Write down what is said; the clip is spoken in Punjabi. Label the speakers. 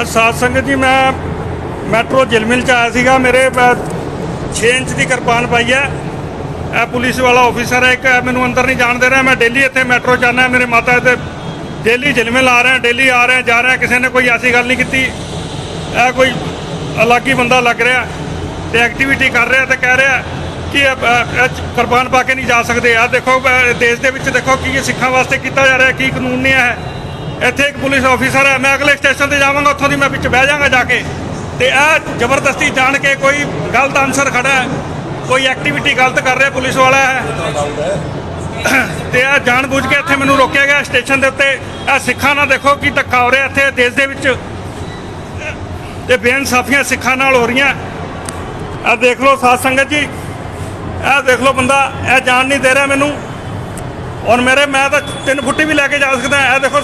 Speaker 1: ਅ, ਸਾਧ ਸੰਗਤ ਜੀ ਮੈਂ ਮੈਟਰੋ ਜਿਲਮਿਲ ਚ ਆਇਆ ਸੀਗਾ। ਮੇਰੇ 6 ਇੰਚ ਦੀ ਕਿਰਪਾਨ ਪਾਈ ਹੈ। ਇਹ ਪੁਲਿਸ ਵਾਲਾ ਆਫੀਸਰ ਹੈ ਇੱਕ ਮੈਨੂੰ ਅੰਦਰ ਨਹੀਂ ਜਾਣ ਦੇ ਰਿਹਾ। ਮੈਂ ਡੇਲੀ ਇੱਥੇ ਮੈਟਰੋ ਜਾਣਾ ਮੇਰੇ ਮਾਤਾ ਤੇ ਡੇਲੀ ਜਿਲਮਿਲ ਆ ਰਹੇ ਡੇਲੀ ਆ ਰਹੇ ਜਾ ਰਹੇ। ਕਿਸੇ ਨੇ ਕੋਈ ਐਸੀ ਗੱਲ ਨਹੀਂ ਕੀਤੀ। ਇਹ ਕੋਈ ਅਲੱਗ ਹੀ ਬੰਦਾ ਲੱਗ ਰਿਹਾ ਤੇ ਐਕਟੀਵਿਟੀ ਕਰ ਰਿਹਾ ਤੇ ਕਹਿ ਰਿਹਾ ਕਿ ਇਹ, ਪਾ ਕੇ ਨਹੀਂ ਜਾ ਸਕਦੇ। ਆ ਦੇਖੋ ਦੇਸ਼ ਦੇ ਵਿੱਚ ਦੇਖੋ ਕੀ ਸਿੱਖਾਂ ਵਾਸਤੇ ਕੀਤਾ ਜਾ ਰਿਹਾ ਕੀ ਕਾਨੂੰਨ ਨਹੀਂ ਹੈ ਇੱਥੇ ਇੱਕ ਪੁਲਿਸ ਆਫੀਸਰ ਹੈ, ਮੈਂ ਅਗਲੇ ਸਟੇਸ਼ਨ ਤੇ ਜਾਵਾਂਗਾ, ਉੱਥੋਂ ਦੀ ਮੈਂ ਵਿੱਚ ਬਹਿ ਜਾਵਾਂਗਾ ਜਾ ਕੇ। ਤੇ ਇਹ ਜ਼ਬਰਦਸਤੀ ਜਾਣ ਕੇ ਕੋਈ ਗਲਤ ਆਨਸਰ ਖੜਾ ਹੈ, ਕੋਈ ਐਕਟੀਵਿਟੀ ਗਲਤ ਕਰ ਰਿਹਾ ਪੁਲਿਸ ਵਾਲਾ ਹੈ। ਤੇ ਇਹ ਜਾਣ ਬੁੱਝ ਕੇ ਇੱਥੇ ਮੈਨੂੰ ਰੋਕਿਆ ਗਿਆ ਸਟੇਸ਼ਨ ਦੇ ਉੱਤੇ। ਇਹ ਸਿੱਖਾਂ ਨਾਲ ਦੇਖੋ ਕੀ ਧੱਕਾ ਹੋ ਰਿਹਾ ਇੱਥੇ ਦੇਸ਼ ਦੇ ਵਿੱਚ। ਤੇ ਬੇਇਨਸਾਫੀਆਂ ਸਿੱਖਾਂ ਨਾਲ ਹੋ ਰਹੀਆਂ। ਆ ਦੇਖ ਲਓ ਸਾਧ ਸੰਗਤ ਜੀ ਇਹ ਦੇਖ ਲਓ ਬੰਦਾ, ਇਹ ਜਾਣ ਨਹੀਂ ਦੇ ਰਿਹਾ ਮੈਨੂੰ। ਔਰ ਮੇਰੇ, ਮੈਂ ਤਾਂ ਤਿੰਨ ਫੁੱਟੀ ਵੀ ਲੈ ਕੇ ਜਾ ਸਕਦਾ, ਇਹ ਦੇਖੋ